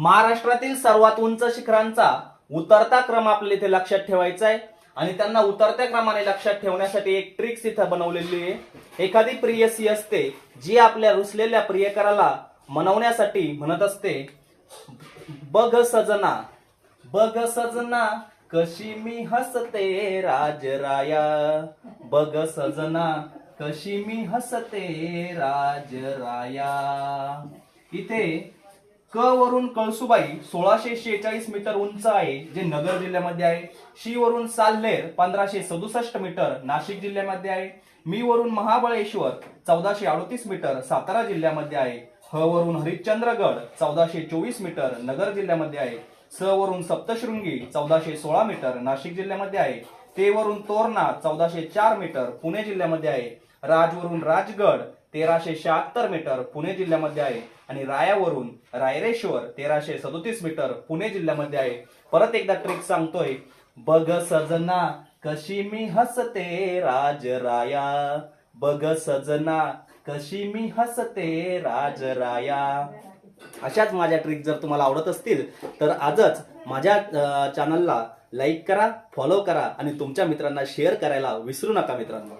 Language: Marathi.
महाराष्ट्रातील सर्वात उंच शिखरांचा उतरता क्रम आपल्याला इथे लक्षात ठेवायचा आहे आणि त्यांना उतरत्या क्रमाने लक्षात ठेवण्यासाठी एक ट्रिक्स इथं बनवलेली आहे. एखादी प्रियसी असते जी आपल्या रुसलेल्या प्रियकराला मनवण्यासाठी म्हणत असते बघ सजना बघ सजना कशी मी हसते राजराया बघ सजना कशी मी हसते राजराया इथे क वरून कळसुबाई सोळाशे शेहेचाळीस मीटर उंच आहे जे नगर जिल्ह्यामध्ये आहे. शी वरून साल्हेर पंधराशे सदुसष्ट मीटर नाशिक जिल्ह्यामध्ये आहे. मी वरून महाबळेश्वर चौदाशे अडतीस मीटर सातारा जिल्ह्यामध्ये आहे. ह वरून हरिश्चंद्रगड चौदाशे चोवीस मीटर नगर जिल्ह्यामध्ये आहे. स वरून सप्तशृंगी चौदाशे सोळा मीटर नाशिक जिल्ह्यामध्ये आहे. ते वरून तोरणा चौदाशे चार मीटर पुणे जिल्ह्यामध्ये आहे. राजवरून राजगड तेराशे शहात्तर मीटर पुणे जिल्ह्यामध्ये आहे आणि रायावरून रायरेश्वर तेराशे सदोतीस मीटर पुणे जिल्ह्यामध्ये आहे. परत एकदा ट्रिक सांगतोय. बघ सजना कशी मी हसते राजराया बघ सजना कशी मी हसते राजराया अशाच माझ्या ट्रिक जर तुम्हाला आवडत असतील तर आजच माझ्या चॅनलला लाईक करा फॉलो करा आणि तुमच्या मित्रांना शेअर करायला विसरू नका मित्रांनो.